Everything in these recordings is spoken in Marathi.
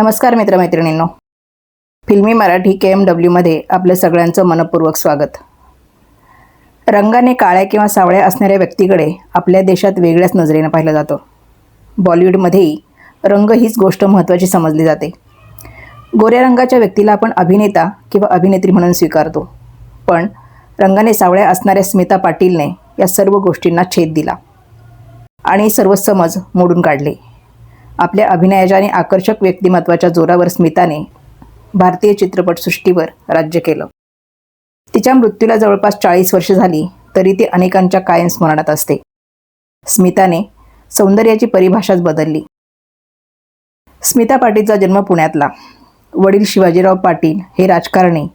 नमस्कार मित्रमैत्रिणींनो. फिल्मी मराठी के एम डब्ल्यूमध्ये आपलं सगळ्यांचं मनपूर्वक स्वागत. रंगाने काळ्या किंवा सावळ्या असणाऱ्या व्यक्तीकडे आपल्या देशात वेगळ्याच नजरेनं पाहिलं जातं. बॉलिवूडमध्येही रंग हीच गोष्ट महत्त्वाची समजली जाते. गोऱ्या रंगाच्या व्यक्तीला आपण अभिनेता किंवा अभिनेत्री म्हणून स्वीकारतो. पण रंगाने सावळ्या असणाऱ्या स्मिता पाटीलने या सर्व गोष्टींना छेद दिला. आणि सर्व समज मोडून काढले. आपल्या अभिनयाच्या आणि आकर्षक व्यक्तिमत्वाच्या जोरावर स्मिताने भारतीय चित्रपटसृष्टीवर राज्य केलं. तिच्या मृत्यूला जवळपास चाळीस वर्ष झाली तरी ती अनेकांच्या कायम स्मरणात असते. स्मिताने सौंदर्याची परिभाषाच बदलली. स्मिता पाटीलचा जन्म पुण्यातला. वडील शिवाजीराव पाटील हे राजकारणी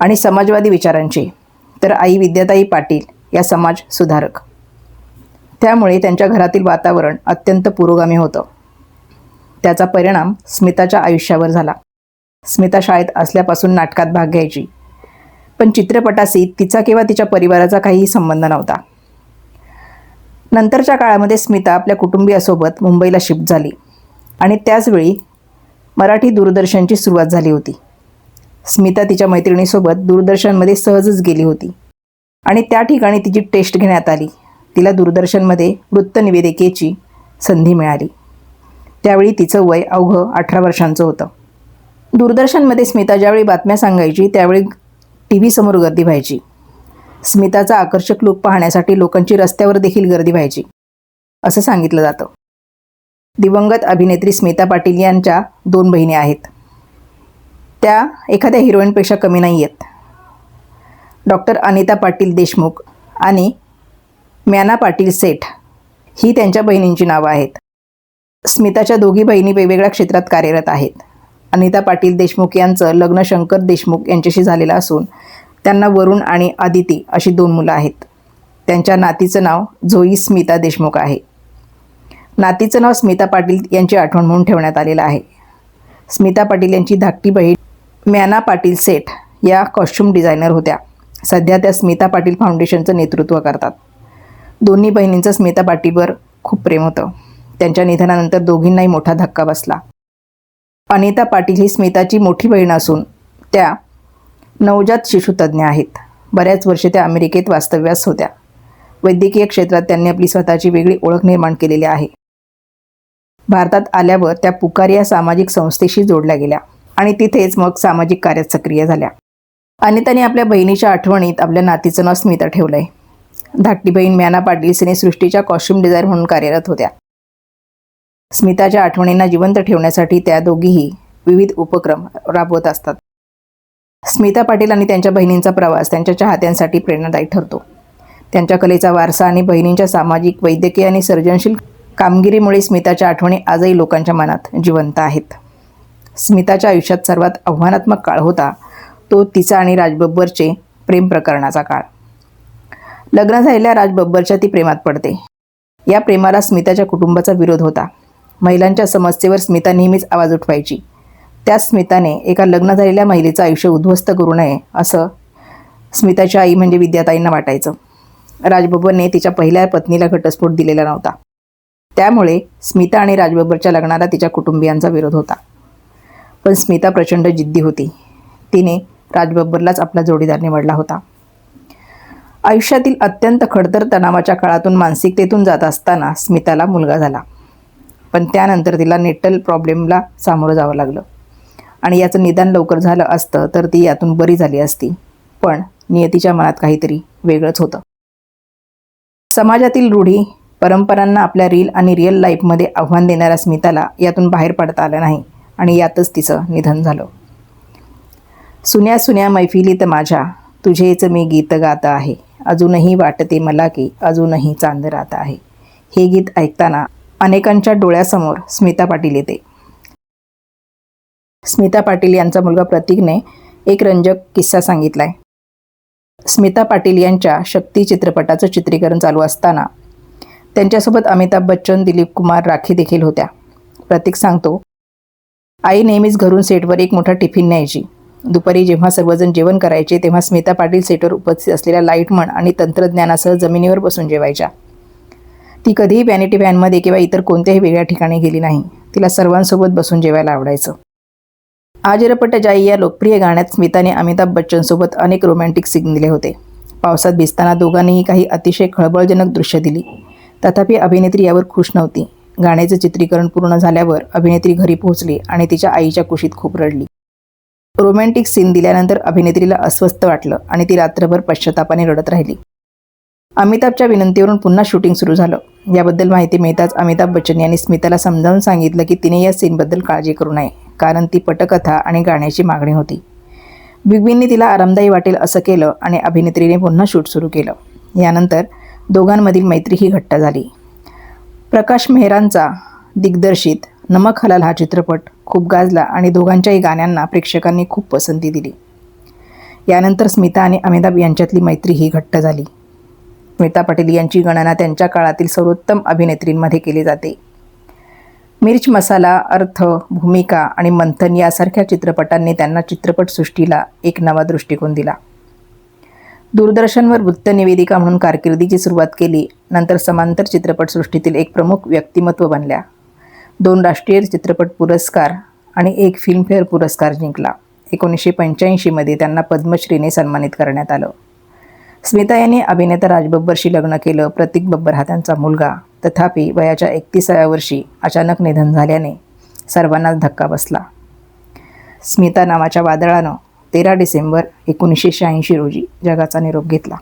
आणि समाजवादी विचारांचे तर आई विद्याताई पाटील या समाज सुधारक. त्यामुळे त्यांच्या घरातील वातावरण अत्यंत पुरोगामी होतं. त्याचा परिणाम स्मिताच्या आयुष्यावर झाला. स्मिता शाळेत असल्यापासून नाटकात भाग घ्यायची. पण चित्रपटाशी तिचा किंवा तिच्या परिवाराचा काहीही संबंध नव्हता. नंतरच्या काळामध्ये स्मिता आपल्या कुटुंबियासोबत मुंबईला शिफ्ट झाली. आणि त्याचवेळी मराठी दूरदर्शनची सुरुवात झाली होती. स्मिता तिच्या मैत्रिणीसोबत दूरदर्शनमध्ये सहजच गेली होती. आणि त्या ठिकाणी तिची टेस्ट घेण्यात आली. तिला दूरदर्शनमध्ये वृत्तनिवेदिकेची संधी मिळाली. त्यावेळी तिचं वय अवघं अठरा वर्षांचं होतं. दूरदर्शनमध्ये स्मिता ज्यावेळी बातम्या सांगायची त्यावेळी टी व्हीसमोर गर्दी व्हायची. स्मिताचा आकर्षक लूक पाहण्यासाठी लोकांची रस्त्यावर देखील गर्दी व्हायची असं सांगितलं जातं. दिवंगत अभिनेत्री स्मिता पाटील यांच्या दोन बहिणी आहेत. त्या एखाद्या हिरोईनपेक्षा कमी नाही आहेत डॉक्टर अनिता पाटील देशमुख आणि म्याना पाटील सेठ ही त्यांच्या बहिणींची नावं आहेत. स्मिताच्या दोघी बहिणी वेगवेगळ्या क्षेत्रात कार्यरत आहेत. अनिता पाटील देशमुख यांचं लग्न शंकर देशमुख यांच्याशी झालेलं असून त्यांना वरुण आणि आदिती अशी दोन मुलं आहेत. त्यांच्या नातीचं नाव झोई स्मिता देशमुख आहे. नातीचं नाव स्मिता पाटील यांची आठवण म्हणून ठेवण्यात आलेलं आहे. स्मिता पाटील यांची धाकटी बहीण म्याना पाटील सेठ या कॉस्ट्युम डिझायनर होत्या. सध्या त्या स्मिता पाटील फाउंडेशनचं नेतृत्व करतात. दोन्ही बहिणींचं स्मिता पाटीलवर खूप प्रेम होतं. त्यांच्या निधनानंतर दोघींनाही मोठा धक्का बसला. अनिता पाटील ही स्मिताची मोठी बहीण असून त्या नवजात शिशुतज्ञ आहेत. बऱ्याच वर्षे त्या अमेरिकेत वास्तव्यास होत्या. वैद्यकीय क्षेत्रात त्यांनी आपली स्वतःची वेगळी ओळख निर्माण केलेली आहे. भारतात आल्यावर त्या पुकार या सामाजिक संस्थेशी जोडल्या गेल्या आणि तिथेच मग सामाजिक कार्यात सक्रिय झाल्या. अनिताने आपल्या बहिणीच्या आठवणीत आपल्या नातीचं नाव स्मिता ठेवलंय. धाकटी बहीण म्याना पाटील सिनेसृष्टीच्या कॉस्ट्युम डिझाईन म्हणून कार्यरत होत्या. स्मिताच्या आठवणींना जिवंत ठेवण्यासाठी त्या दोघीही विविध उपक्रम राबवत असतात. स्मिता पाटील आणि त्यांच्या बहिणींचा प्रवास त्यांच्या चाहत्यांसाठी प्रेरणादायी ठरतो. त्यांच्या कलेचा वारसा आणि बहिणींच्या सामाजिक वैद्यकीय आणि सर्जनशील कामगिरीमुळे स्मिताच्या आठवणी आजही लोकांच्या मनात जिवंत आहेत. स्मिताच्या आयुष्यात सर्वात आव्हानात्मक काळ होता तो तिचा आणि राजबब्बरचे प्रेम प्रकरणाचा काळ. लग्न झालेल्या राजबब्बरच्या ती प्रेमात पडते. या प्रेमाला स्मिताच्या कुटुंबाचा विरोध होता. महिलांच्या समस्येवर स्मिता नेहमीच आवाज उठवायची. त्याच स्मिताने एका लग्न झालेल्या महिलेचं आयुष्य उद्ध्वस्त करू नये असं स्मिताच्या आई म्हणजे विद्याताईंना वाटायचं. राजबब्बरने तिच्या पहिल्या पत्नीला घटस्फोट दिलेला नव्हता. त्यामुळे स्मिता आणि राजबब्बरच्या लग्नाला तिच्या कुटुंबियांचा विरोध होता. पण स्मिता प्रचंड जिद्दी होती. तिने राजबब्बरलाच आपला जोडीदार निवडला होता. आयुष्यातील अत्यंत खडतर तणावाच्या काळातून मानसिकतेतून जात असताना स्मिताला मुलगा झाला. पण त्यानंतर तिला नेटल प्रॉब्लेमला सामोरं जावं लागलं. आणि याचं निदान लवकर झालं असतं तर ती यातून बरी झाली असती. पण नियतीच्या मनात काहीतरी वेगळंच होतं. समाजातील रूढी परंपरांना आपल्या रील आणि रिअल लाईफमध्ये आव्हान देणाऱ्या स्मिताला यातून बाहेर पडता आलं नाही आणि यातच तिचं निधन झालं. सुन्या सुन्या मैफिलीत माझ्या तुझेच मी गीत गात आहे. अजूनही वाटते मला की अजूनही चांद राहत आहे. हे गीत ऐकताना अनेकांच्या डोळ्यासमोर स्मिता पाटील येते. स्मिता पाटील यांचा मुलगा प्रतीकने एक रंजक किस्सा सांगितलाय. स्मिता पाटील यांच्या शक्ती चित्रपटाचं चित्रीकरण चालू असताना त्यांच्यासोबत अमिताभ बच्चन दिलीप कुमार राखी देखील होत्या. प्रतीक सांगतो आई नेहमीच घरून सेटवर एक मोठा टिफिन न्यायची. दुपारी जेव्हा सर्वजण जेवण करायचे तेव्हा स्मिता पाटील सेटवर उपस्थित असलेल्या लाईटमन आणि तंत्रज्ञानासह जमिनीवर बसून जेवायच्या. ती कधीही वॅनिटी व्हॅनमध्ये किंवा इतर कोणत्याही वेगळ्या ठिकाणी गेली नाही. तिला सर्वांसोबत बसून जेवायला आवडायचं. आजरपट जाई या लोकप्रिय गाण्यात स्मिताने अमिताभ बच्चनसोबत अनेक रोमॅन्टिक सीन दिले होते. पावसात भिजताना दोघांनीही काही अतिशय खळबळजनक दृश्य दिली. तथापि अभिनेत्री यावर खुश नव्हती. गाण्याचे चित्रीकरण पूर्ण झाल्यावर अभिनेत्री घरी पोहोचली आणि तिच्या आईच्या कुशीत खूप रडली. रोमॅन्टिक सीन दिल्यानंतर अभिनेत्रीला अस्वस्थ वाटलं आणि ती रात्रभर पश्चातापाने रडत राहिली. अमिताभच्या विनंतीवरून पुन्हा शूटिंग सुरू झालं. याबद्दल माहिती मिळताच अमिताभ बच्चन यांनी स्मिताला समजावून सांगितलं की तिने या सीनबद्दल काळजी करू नये कारण ती पटकथा आणि गाण्याची मागणी होती. बिग बींनी तिला आरामदायी वाटेल असं केलं आणि अभिनेत्रीने पुन्हा शूट सुरू केलं. यानंतर दोघांमधील मैत्री ही घट्ट झाली. प्रकाश मेहरांचा दिग्दर्शित नमक हलाल हा चित्रपट खूप गाजला आणि दोघांच्याही गाण्यांना प्रेक्षकांनी खूप पसंती दिली. यानंतर स्मिता आणि अमिताभ यांच्यातली मैत्री ही घट्ट झाली. स्मिता पाटील यांची गणना त्यांच्या काळातील सर्वोत्तम अभिनेत्रींमध्ये केली जाते. मिर्च मसाला अर्थ भूमिका आणि मंथन यासारख्या चित्रपटांनी त्यांना चित्रपटसृष्टीला एक नवा दृष्टिकोन दिला. दूरदर्शनवर वृत्तनिवेदिका म्हणून कारकिर्दीची सुरुवात केली नंतर समांतर चित्रपटसृष्टीतील एक प्रमुख व्यक्तिमत्व बनल्या. दोन राष्ट्रीय चित्रपट पुरस्कार आणि एक फिल्मफेअर पुरस्कार जिंकला. एकोणीसशे पंच्याऐंशीमध्ये त्यांना पद्मश्रीने सन्मानित करण्यात आलं. स्मिता यांनी अभिनेता राज बब्बरशी लग्न केलं. प्रतीक बब्बर हा त्यांचा मुलगा. तथापि वयाच्या एकतीसाव्या वर्षी अचानक निधन झाल्याने सर्वांनाच धक्का बसला. स्मिता नावाच्या वादळानं तेरा डिसेंबर एकोणीसशे शहाऐंशी रोजी जगाचा निरोप घेतला.